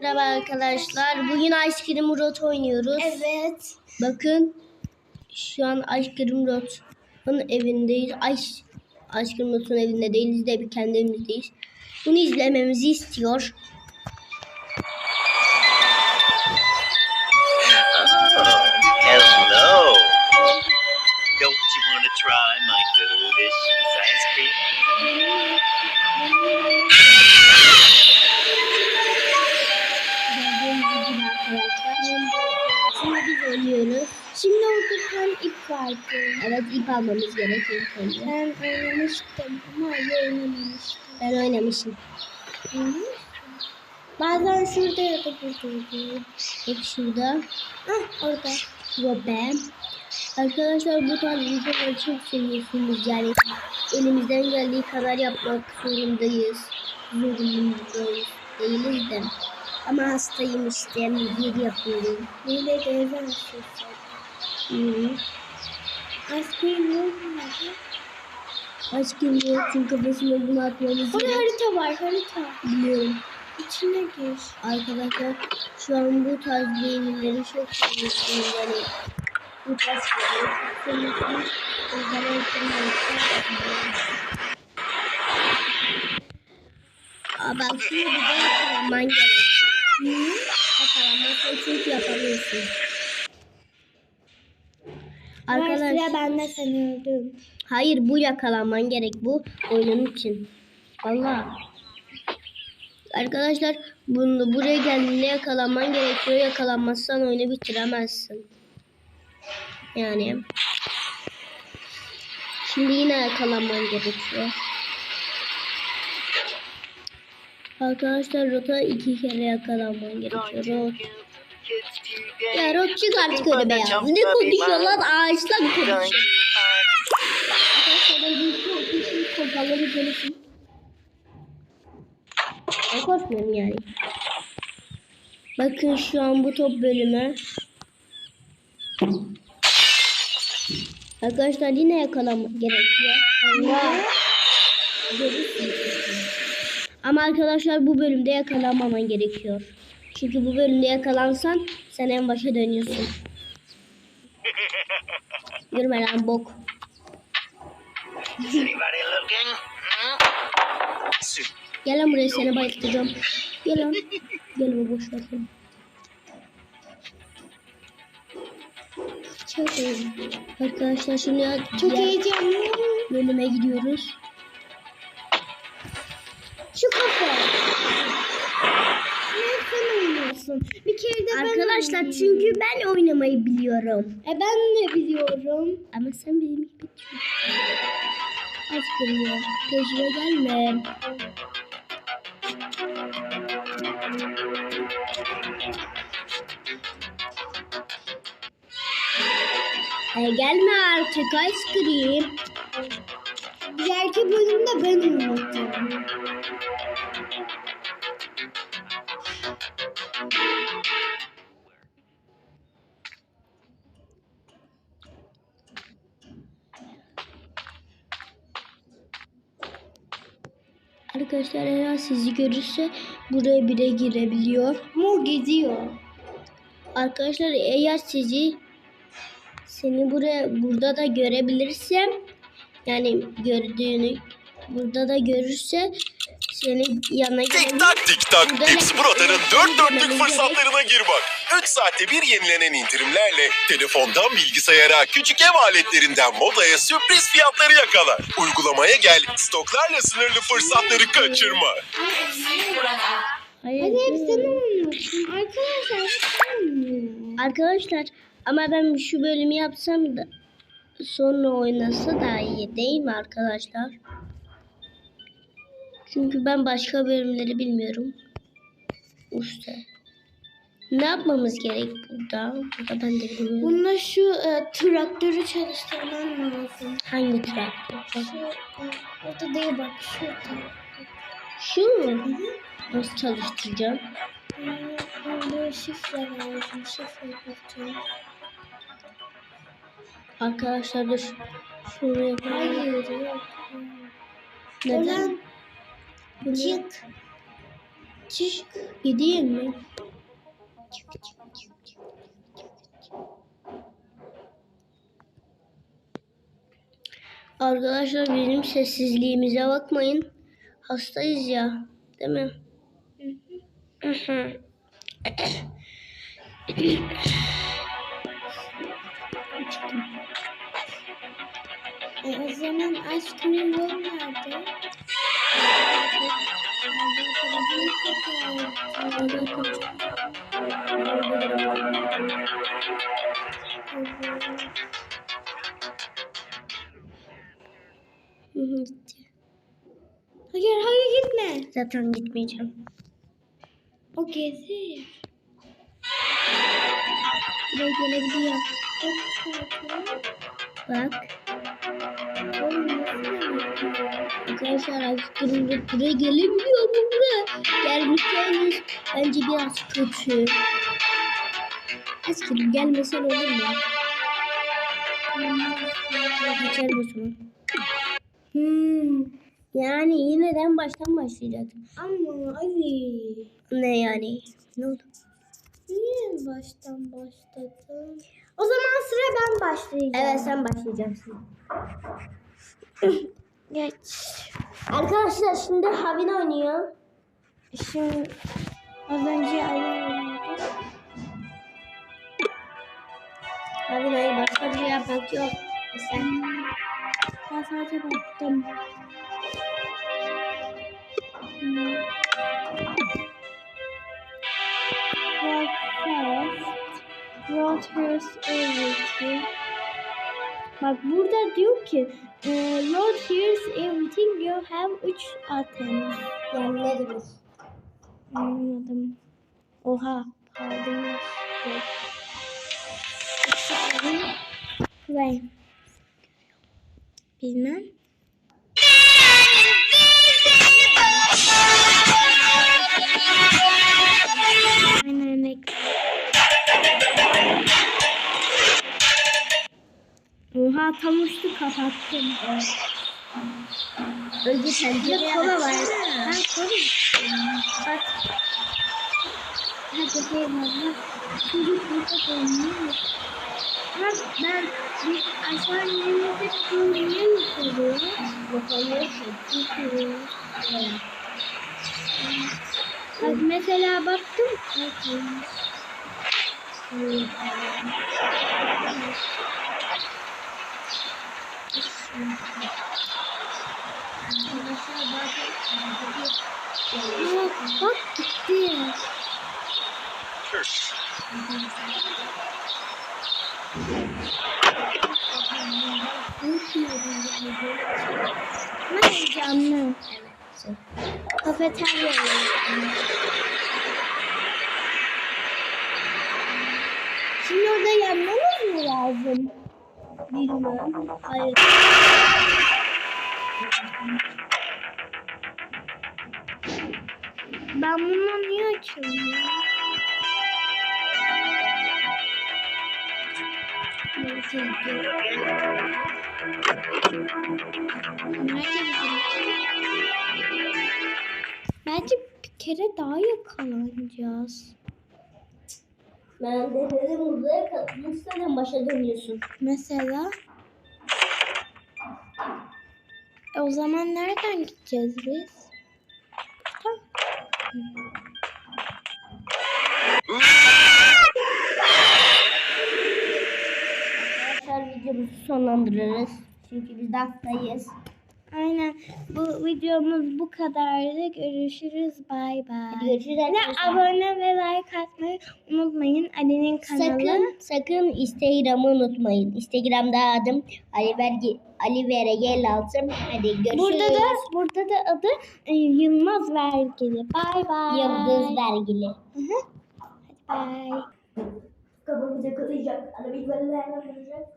Merhaba arkadaşlar. Bugün Ice Cream Road oynuyoruz. Evet. Bakın şu an Ice Cream Road'un evindeyiz. Ice, Ice Cream Road'un evinde değiliz de bir kendi evimizdeyiz. Bunu izlememizi istiyor. Vardı. Evet ip almamız gerekiyor. Ben oynamıştım ama oynamamıştım. Ben oynamışım. Bazen şurada ya da buradaydı. Bak şurada. Ah orada. Ve ben. Arkadaşlar bu tarz videoları çok seviyorsunuz yani elimizden geldiği kadar yapmak zorundayız. Zorundayız değiliz de. Ama hastayım işte bir yapıyorum. Neyle gezen şey. Hı. Aspirin yok mu? Aşkım yok çünkü kafasına bunu atmamız Orada harita var harita. Biliyorum. İçine gir. Arkadaşlar şu an bu tarz beğenileri çok seviyorsunuz yani. Bu tarz şeyleri çok ekranı Aa bak şimdi bir de yakalanman gerek. Hı? Yakalanmazsan çünkü yapamıyorsun. Arkadaşlar Arkadaş, ben de seni öldüm. hayır bu yakalanman gerek bu oyunun için. Valla. Arkadaşlar bunu buraya geldiğinde yakalanman gerekiyor. Yakalanmazsan oyunu bitiremezsin. Yani. Şimdi yine yakalanman gerekiyor. Arkadaşlar rota iki kere yakalanman gerekiyor. Rot. Ya rot çık artık öyle beyaz. Ne konuşuyorlar? Ağaçla mı konuşuyor? Kafaları konuşayım. Ben korkmuyorum yani. Bakın şu an bu top bölümü. Arkadaşlar yine yakalanma gerekiyor. Allah. Ama arkadaşlar bu bölümde yakalanmaman gerekiyor. Çünkü bu bölümde yakalansan sen en başa dönüyorsun. Yürüme lan bok. Gel lan buraya seni bayıltacağım. Gel lan. Gel bu boş ver. Çok iyi. Arkadaşlar şimdi Çok heyecanlıyım. bölüme gidiyoruz. Oynuyorsun? Bir kere de ben Arkadaşlar oynayayım. çünkü ben oynamayı biliyorum. E ben de biliyorum. Ama sen benim gibi az geliyor. Tecrübe gelme. E, gelme artık ice cream. Diğerki bölümde ben oynayacağım. Arkadaşlar eğer sizi görürse buraya bire girebiliyor. Mor geziyor. Arkadaşlar eğer sizi seni buraya burada da görebilirsem yani gördüğünü burada da görürse seni yanına Tik tak tik tak X Pro'danın dört dörtlük fırsatlarına gir bak. 3 saatte bir yenilenen indirimlerle telefondan bilgisayara, küçük ev aletlerinden modaya sürpriz fiyatları yakala. Uygulamaya gel, stoklarla sınırlı fırsatları kaçırma. Hayır, Hadi hep dur. sen oynuyorsun. Arkadaşlar. Arkadaşlar ama ben şu bölümü yapsam da sonra oynasa daha iyi değil mi arkadaşlar? Çünkü ben başka bölümleri bilmiyorum. Usta. Ne yapmamız gerek burada? Burada ben de bilmiyorum. Bunda şu e, traktörü çalıştırman lazım. Hangi traktör? Şu, e, orada değil bak şurada. Şu mu? Nasıl çalıştıracağım? E, böyle şifre lazım. Şifre yapacağım. Arkadaşlar dur. Şunu yapalım. Hayır yok. Neden? Bunu- Çık. Çık. Gideyim mi? Arkadaşlar bizim sessizliğimize bakmayın. Hastayız ya. Değil mi? Hı hı. O zaman aşkımın yolu Gitti. Hayır hayır gitme. Zaten gitmeyeceğim. O gezir. Buraya gelebiliyor. Bak. Arkadaşlar buraya gelebiliyor mu buraya? Gelmişseniz bence biraz kötü. Aşkım gelmesen olur mu? Geçer misin? Hmm. Yani yineden baştan başlayacaktım. Ama Ali. Ne yani? Ne oldu? Niye baştan başladın? O zaman sıra ben başlayacağım. Evet sen başlayacaksın. Geç. Arkadaşlar şimdi Havin oynuyor. Şimdi az önce oynadı. Havin hayır başka bir şey yapmak yok. Sen Ben sadece baktım. Everything. Bak burada diyor ki e, Road hears everything you have 3 items. yani ne demek? Anlamadım. Oha. Pardon. Ve bilmem. Öyle. Oha tam uçtu kapattım. Önce pencere kola var. Ha kola. Bak. Hadi eyvallah. Çocuk burada oynuyor. Bak ben bir aşağı konuya mı koruyor? Bakalım çekiyor. Bak mesela baktım. Bak, Aa, bak gitti. Ne heyecanlı. Kafeterya. Şimdi orada yanmamız mı lazım? Bilmem. Hayır. Ben bunu niye açıyorum? Nerede bizim? Bence bir kere daha yakalanacağız. Ben denedim buraya katılmak istedim başa dönüyorsun. Mesela e o zaman nereden gideceğiz biz? Arkadaşlar videomuzu sonlandırırız. Çünkü biz hastayız. Aynen. Bu videomuz bu kadardı. Görüşürüz. Bay bay. Hadi görüşürüz Ve arkadaşlar. abone ve like atmayı unutmayın. Ali'nin kanalı. Sakın sakın Instagram'ı unutmayın. Instagram'da adım Ali Vergi Ali Vergel altım. Hadi görüşürüz. Burada da burada da adı e, Yılmaz Vergili. Bay bay. Yıldız Vergili. Hı hı. Hadi bay. Kafamıza kalacak. Arabayı böyle ayarlayacak.